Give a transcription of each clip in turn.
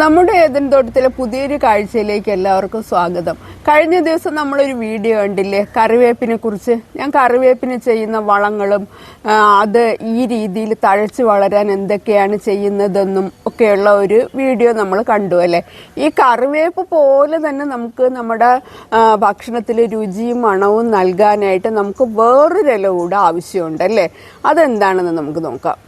നമ്മുടെ ഏതൻ തോട്ടത്തിലെ പുതിയൊരു കാഴ്ചയിലേക്ക് എല്ലാവർക്കും സ്വാഗതം. കഴിഞ്ഞ ദിവസം നമ്മളൊരു വീഡിയോ കണ്ടില്ലേ? കറിവേപ്പിനെ കുറിച്ച്. ഞാൻ കറിവേപ്പിന് ചെയ്യുന്ന വളങ്ങളും അത് ഈ രീതിയിൽ തഴച്ച് വളരാൻ എന്തൊക്കെയാണ് ചെയ്യുന്നതെന്നും ഒക്കെയുള്ള ഒരു വീഡിയോ നമ്മൾ കണ്ടു അല്ലേ? ഈ കറിവേപ്പ് പോലെ തന്നെ നമുക്ക് നമ്മുടെ ഭക്ഷണത്തിൽ രുചിയും മണവും നൽകാനായിട്ട് നമുക്ക് വേറൊരു ഇല കൂടെ ആവശ്യമുണ്ട് അല്ലേ? അതെന്താണെന്ന് നമുക്ക് നോക്കാം.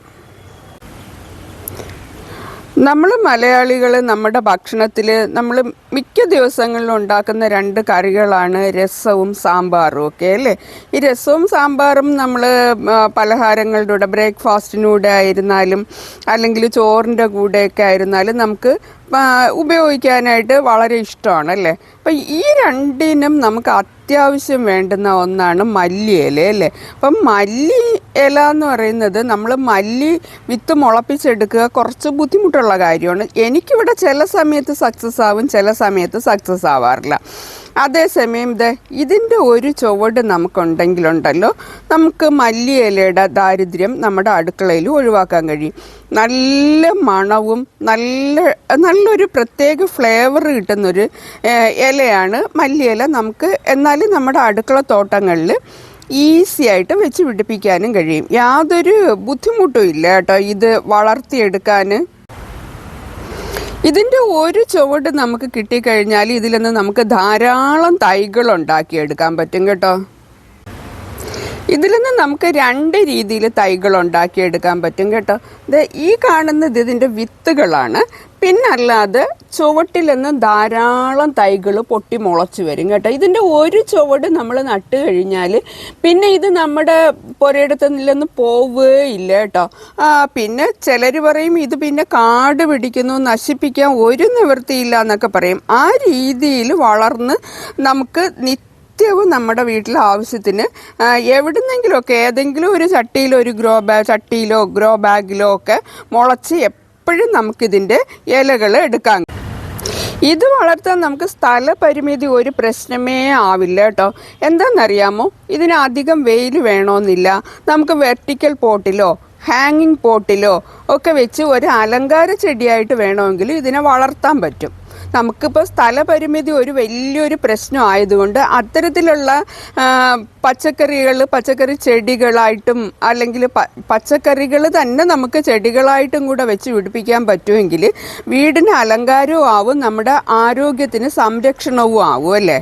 നമ്മൾ മലയാളികൾ നമ്മുടെ ഭക്ഷണത്തിൽ നമ്മൾ മിക്ക ദിവസങ്ങളിലും ഉണ്ടാക്കുന്ന രണ്ട് കറികളാണ് രസവും സാമ്പാറും ഒക്കെ അല്ലേ? ഈ രസവും സാമ്പാറും നമ്മൾ പലഹാരങ്ങളുടെ കൂടെ ബ്രേക്ക്ഫാസ്റ്റിനൂടെ ആയിരുന്നാലും അല്ലെങ്കിൽ ചോറിന്റെ കൂടെയൊക്കെ ആയിരുന്നാലും നമുക്ക് ഉപയോഗിക്കാനായിട്ട് വളരെ ഇഷ്ടമാണ് അല്ലേ? അപ്പം ഈ രണ്ടിനും നമുക്ക് അത്യാവശ്യം വേണ്ടുന്ന ഒന്നാണ് മല്ലി ഇല അല്ലേ? അപ്പം മല്ലി ഇല എന്ന് പറയുന്നത് നമ്മൾ മല്ലി വിത്ത് മുളപ്പിച്ചെടുക്കുക കുറച്ച് ബുദ്ധിമുട്ടുള്ള കാര്യമാണ്. എനിക്കിവിടെ ചില സമയത്ത് സക്സസ് ആവും ചില സമയത്ത് സക്സസ് ആവാറില്ല. അതേസമയം ഇത് ഇതിന്റെ ഒരു ചുവട് നമുക്കുണ്ടെങ്കിലുണ്ടല്ലോ. നമുക്ക് മല്ലിയിലയുടെ ദാരിദ്ര്യം നമ്മുടെ അടുക്കളയിൽ ഒഴിവാക്കാൻ കഴിയും. നല്ല മണവും നല്ല നല്ലൊരു പ്രത്യേക ഫ്ലേവർ കിട്ടുന്നൊരു ഇലയാണ് മല്ലിയില. നമുക്ക് എന്നാലും നമ്മുടെ അടുക്കള തോട്ടങ്ങളിൽ ഈസി ആയിട്ട് വെച്ച് പിടിപ്പിക്കാനും കഴിയും. യാതൊരു ബുദ്ധിമുട്ടും ഇല്ല കേട്ടോ ഇത് വളർത്തിയെടുക്കാൻ ഇതിന്റെ ഒരു ചുവട് നമുക്ക് കിട്ടിക്കഴിഞ്ഞാൽ ഇതിൽ നിന്ന് നമുക്ക് ധാരാളം തൈകൾ ഉണ്ടാക്കിയെടുക്കാൻ പറ്റും കേട്ടോ. ഇതിൽ നിന്ന് നമുക്ക് രണ്ട് രീതിയിൽ തൈകൾ ഉണ്ടാക്കിയെടുക്കാൻ പറ്റും കേട്ടോ. ഇത് ഈ കാണുന്നത് ഇതിന്റെ വിത്തുകളാണ്. പിന്നല്ലാതെ ചുവട്ടിൽ നിന്ന് ധാരാളം തൈകൾ പൊട്ടി മുളച്ചു വരും കേട്ടോ. ഇതിന്റെ ഒരു ചുവട് നമ്മൾ നട്ട് കഴിഞ്ഞാൽ പിന്നെ ഇത് നമ്മുടെ പുരയിടത്ത് നിന്നൊന്നും പോവുകയില്ല കേട്ടോ. പിന്നെ ചിലർ പറയും ഇത് പിന്നെ കാട് പിടിക്കുന്നു നശിപ്പിക്കാൻ ഒരു നിവൃത്തിയില്ല എന്നൊക്കെ പറയും. ആ രീതിയിൽ വളർന്ന് നമുക്ക് നിത്യ നിത്യവും നമ്മുടെ വീട്ടിൽ ആവശ്യത്തിന് എവിടുന്നെങ്കിലുമൊക്കെ ഏതെങ്കിലും ഒരു ചട്ടിയിലോ ഒരു ഗ്രോ ബാഗ് ചട്ടിയിലോ ഗ്രോ ബാഗിലോ ഒക്കെ മുളച്ച് എപ്പോഴും നമുക്കിതിന്റെ ഇലകൾ എടുക്കാൻ ഇത് വളർത്താൻ നമുക്ക് സ്ഥലപരിമിതി ഒരു പ്രശ്നമേ ആവില്ല കേട്ടോ. എന്താണെന്നറിയാമോ? ഇതിന് അധികം വെയിൽ വേണമെന്നില്ല നമുക്ക് വെർട്ടിക്കൽ പോട്ടിലോ ഹാങ്ങിങ് പോട്ടിലോ ഒക്കെ വെച്ച് ഒരു അലങ്കാര ചെടിയായിട്ട് വേണമെങ്കിൽ ഇതിനെ വളർത്താൻ പറ്റും. നമുക്കിപ്പോൾ സ്ഥലപരിമിതി ഒരു വലിയൊരു പ്രശ്നമായതുകൊണ്ട് അത്തരത്തിലുള്ള പച്ചക്കറികൾ പച്ചക്കറി ചെടികളായിട്ടും അല്ലെങ്കിൽ പച്ചക്കറികൾ തന്നെ നമുക്ക് ചെടികളായിട്ടും കൂടെ വെച്ച് പിടിപ്പിക്കാൻ പറ്റുമെങ്കിൽ വീടിന് അലങ്കാരവും ആവും നമ്മുടെ ആരോഗ്യത്തിന് സംരക്ഷണവും ആവും അല്ലേ?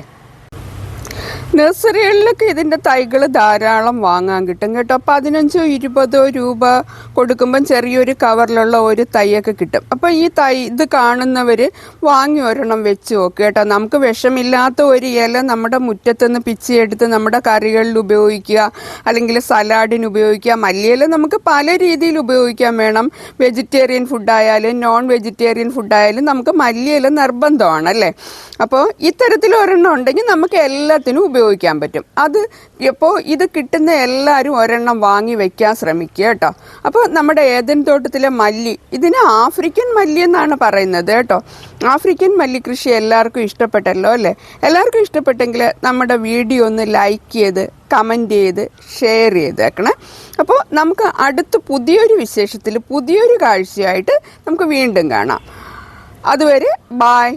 നഴ്സറികളിലൊക്കെ ഇതിന്റെ തൈകൾ ധാരാളം വാങ്ങാൻ കിട്ടും കേട്ടോ. പതിനഞ്ചോ ഇരുപതോ രൂപ കൊടുക്കുമ്പം ചെറിയൊരു കവറിലുള്ള ഒരു തൈയൊക്കെ കിട്ടും. അപ്പോൾ ഈ തൈ ഇത് കാണുന്നവർ വാങ്ങി ഒരെണ്ണം വെച്ച് നോക്കുക കേട്ടോ. നമുക്ക് വിഷമില്ലാത്ത ഒരു ഇല നമ്മുടെ മുറ്റത്തുനിന്ന് പിച്ചിയെടുത്ത് നമ്മുടെ കറികളിൽ ഉപയോഗിക്കുക അല്ലെങ്കിൽ സലാഡിന് ഉപയോഗിക്കുക മല്ലിയില നമുക്ക് പല രീതിയിൽ ഉപയോഗിക്കാൻ വേണം. വെജിറ്റേറിയൻ ഫുഡായാലും നോൺ വെജിറ്റേറിയൻ ഫുഡായാലും നമുക്ക് മല്ലിയില നിർബന്ധമാണ് അല്ലേ? അപ്പോൾ ഇത്തരത്തിൽ ഒരെണ്ണം ഉണ്ടെങ്കിൽ നമുക്ക് എല്ലാത്തിനും ഉപയോഗിക്കാൻ പറ്റും. അത് ഇപ്പോൾ ഇത് കിട്ടുന്ന എല്ലാവരും ഒരെണ്ണം വാങ്ങി വെക്കാൻ ശ്രമിക്കുക കേട്ടോ. അപ്പോൾ നമ്മുടെ ഏതൻ തോട്ടത്തിലെ മല്ലി ഇതിന് ആഫ്രിക്കൻ മല്ലി എന്നാണ് പറയുന്നത് കേട്ടോ. ആഫ്രിക്കൻ മല്ലി കൃഷി എല്ലാവർക്കും ഇഷ്ടപ്പെട്ടല്ലോ അല്ലേ? എല്ലാവർക്കും ഇഷ്ടപ്പെട്ടെങ്കിൽ നമ്മുടെ വീഡിയോ ഒന്ന് ലൈക്ക് ചെയ്ത് കമന്റ് ചെയ്ത് ഷെയർ ചെയ്തേക്കണേ അപ്പോൾ നമുക്ക് അടുത്ത പുതിയൊരു വിശേഷത്തിൽ പുതിയൊരു കാഴ്ചയായിട്ട് നമുക്ക് വീണ്ടും കാണാം. അതുവരെ ബായ്.